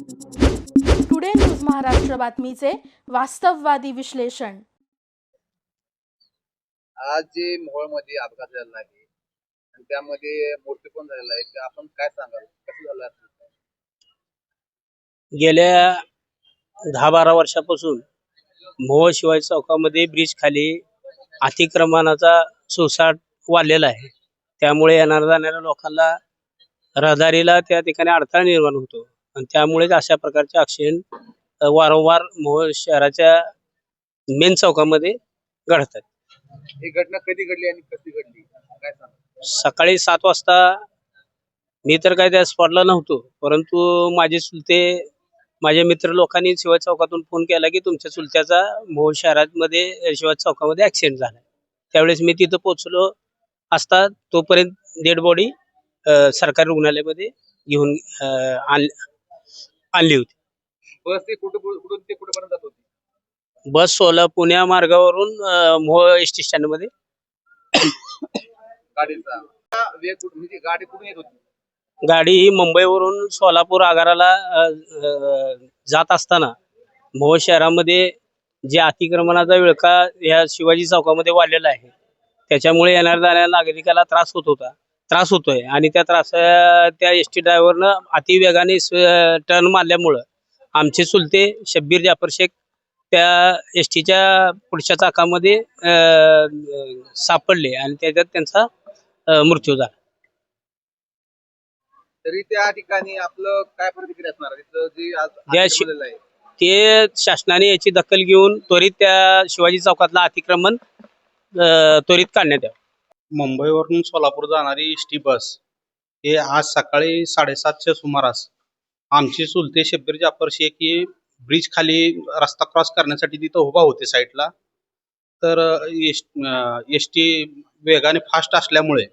Today news Maharashtra बातमीचे वास्तववादी विश्लेषण आज जे मोहोळमध्ये अपघात झालेला आहे आणि त्यामध्ये मृत्यू पण झालेला आहे ते आपण काय सांगाल कसं झालं असेल? गेल्या दहा बारा वर्षापासून मोहोळ शिवाजी चौकामध्ये ब्रिज खाली अतिक्रमणाचा सुसाट वाढलेला आहे. त्यामुळे येणाऱ्या जाणाऱ्या लोकांना रहदारीला त्या ठिकाणी अडथळा निर्माण होतो. आणि त्यामुळेच अशा प्रकारचे ऍक्सिडेंट वारंवार मोहोळ शहराच्या मेन चौकामध्ये घडतात. ही घटना कधी घडली आणि कशी घडली? काय सकाळी सात वाजता मी तर काय त्या स्पॉटला नव्हतो. परंतु माझे चुलते माझे मित्र लोकांनी शिवाजी चौकातून फोन केला की तुमच्या चुलत्याचा मोहोळ शहरामध्ये शिवाजी चौकामध्ये ऍक्सिडेंट झाला त्यावेळेस मी तिथं पोहोचलो. असता तोपर्यंत डेड बॉडी सरकारी रुग्णालयामध्ये घेऊन आणली होती. बस ते कुठं कुठून ते कुठेपर्यंत जात होती? बस सोला पुण्या मार्गावरून अं, मोहोळ एस टी स्टँडमध्ये गाडीचा. वेग कुठं- म्हणजे गाडी कुठून येत होती? गाडी ही मुंबईवरून सोलापूर आगाराला जात असताना मोहोळ शहरामध्ये जे अतिक्रमणाचा विळखा या शिवाजी चौकामध्ये वाढलेला आहे त्याच्यामुळे येणाऱ्या जाणाऱ्या नागरिकाला त्रास होत होता त्रास होतोय. आणि त्या त्रास त्या एस टी ड्रायव्हरनं अतिवेगाने टर्न मारल्यामुळं आमचे चुलते शब्बीर जाफर शेख त्या एस टीच्या पुढच्या चाकामध्ये सापडले आणि त्याच्यात त्यांचा मृत्यू झाला. तरी त्या ठिकाणी आपलं काय प्रतिक्रिया असणार? आहे? तिथं जे आज शि- आहे. ते शासनाने याची दखल घेऊन त्वरित त्या शिवाजी चौकातलं अतिक्रमण अ, त्वरित काढण्यात यावं. मुंबईवरून सोलापूर जाणारी एस टी बस हे आज सकाळी साडेसातच्या सुमारास आमचे चुलते शब्बीर जाफर शेख हे ब्रिज खाली रस्ता क्रॉस करण्यासाठी तिथं उभा होते साईडला तर एस टी वेगाने फास्ट असल्यामुळे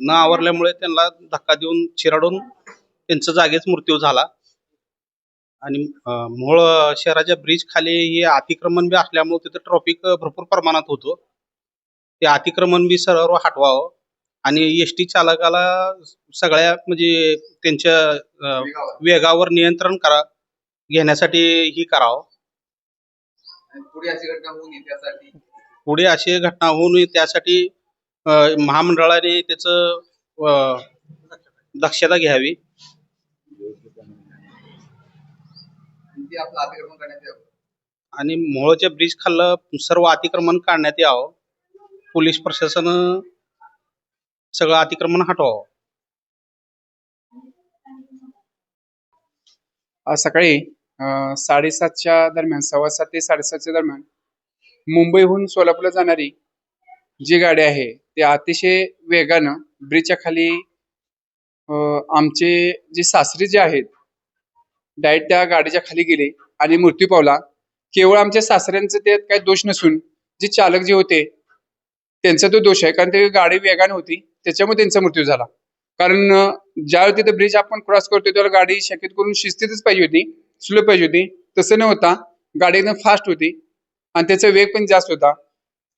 न आवरल्यामुळे त्यांना धक्का देऊन चिराडून त्यांचा जागेच मृत्यू झाला. आणि मूळ शहराच्या ब्रिज खाली हे अतिक्रमण बी असल्यामुळे तिथं ट्रॉफिक भरपूर प्रमाणात होतो. ते अतिक्रमण बी सर्व हटवावं आणि एस टी चालकाला सगळ्या म्हणजे त्यांच्या वेगावर. नियंत्रण करा घेण्यासाठी ही करावं. पुढे अशी घटना होऊ नये त्यासाठी पुढे अशी घटना होऊ नये त्यासाठी महामंडळाने त्याचं अं, दक्षता घ्यावी. आणि मोहोळच्या ब्रिज खाल्लं सर्व अतिक्रमण काढण्यात यावं. पोलीस प्रशासनानं सगळं अतिक्रमण हटवावं. आज सकाळी साडेसातच्या दरम्यान सव्वा सात ते साडेसातच्या दरम्यान मुंबईहून सोलापूरला जाणारी जी गाडी आहे ते अतिशय वेगानं ब्रिजच्या खाली आमचे जे सासरे जे आहेत डायरेक्ट त्या गाडीच्या खाली गेले आणि मृत्यू पावला. केवळ आमच्या सासऱ्यांचं त्यात काही दोष नसून जे चालक जे होते त्यांचा तो दोष आहे. कारण ते गाडी वेगाने होती त्याच्यामुळे त्यांचा मृत्यू झाला. कारण ज्यावेळी तिथे ब्रिज आपण क्रॉस करतो त्यावेळी गाडी शक्यतो करून शिस्तीतच पाहिजे होती स्लो पाहिजे होती. तसं न होता गाडी एकदम फास्ट होती आणि त्याचा वेग पण जास्त होता.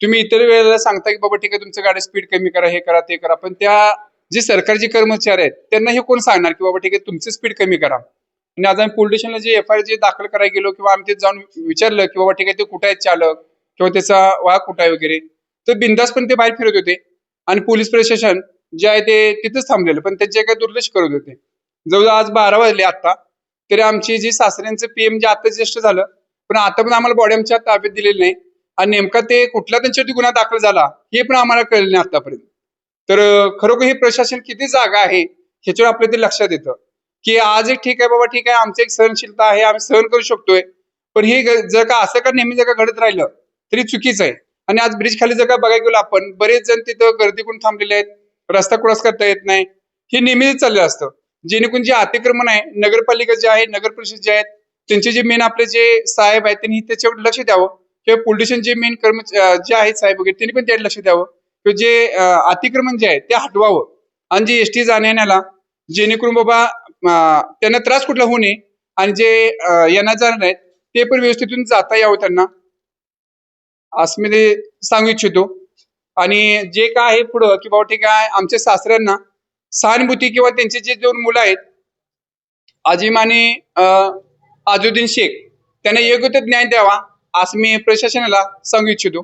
तुम्ही इतर वेळेला सांगता की बाबा ठीक आहे तुमचं गाडी स्पीड कमी करा हे करा ते करा. पण त्या जे सरकारचे कर्मचारी आहेत त्यांना हे कोण सांगणार की बाबा ठीक आहे तुमचं स्पीड कमी करा. आणि आज आम्ही पोलीस स्टेशनला जे एफ आय आर जे दाखल करायला गेलो किंवा आम्ही ते जाऊन विचारलं की बाबा ठीक आहे ते कुठे आहेत चालक? किंवा त्याचा वाघ कुठं आहे वगैरे? तर बिंदास पण ते बाहेर फिरत होते. आणि पोलीस प्रशासन जे आहे ते तिथंच थांबलेलं पण त्याचे काही दुर्लक्ष करत होते. जवळजवळ आज बारा वाजले आता तरी आमची जी सासऱ्यांचं पीएम जे आता ज्येष्ठ झालं पण आता पण आम्हाला बॉडी आमच्या ताब्यात दिलेली नाही. आणि नेमका ते कुठला त्यांच्यावरती गुन्हा दाखल झाला हे पण आम्हाला कळलं नाही आतापर्यंत. तर खरोखर हे प्रशासन किती जागा आहे ह्याच्यावर आपल्या ते लक्षात येतं. की आज एक ठीक आहे बाबा ठीक आहे आमची एक सहनशीलता आहे आम्ही सहन करू शकतोय. पण हे जर का असं का नेहमी जर का घडत राहिलं तरी चुकीचं आहे. आणि आज ब्रिज खाली जर का बघायला गेलो आपण बरेच जण तिथं गर्दी करून थांबलेले आहेत. रस्ता क्रॉस करता येत नाही. हे नेहमीच चाललं असतं. जेणेकरून जे अतिक्रमण आहे नगरपालिका जे आहे नगर परिषद जे आहेत त्यांचे जे मेन आपले जे साहेब आहेत त्यांनी त्याच्यावर लक्ष द्यावं. किंवा पोलिटिशियन जे मेन कर्मचारी जे आहेत साहेब वगैरे त्यांनी पण त्याकडे लक्ष द्यावं. किंवा जे अतिक्रमण जे आहे ते हटवावं. आणि जे एस टी जाण्याला जेणेकरून बाबा त्यांना त्रास कुठला होऊ नये आणि जे येणार जाणार आहेत ते पण व्यवस्थितून जाता यावं त्यांना. असं मी ते सांगू इच्छितो. आणि जे काय आहे पुढं की बाबा ठीक आहे आमच्या सासऱ्यांना सहानुभूती किंवा त्यांचे जे दोन मुलं आहेत अजिम आणि आजुद्दीन शेख त्यांना योग्य तो ज्ञान द्यावा. असं मी प्रशासनाला सांगू इच्छितो.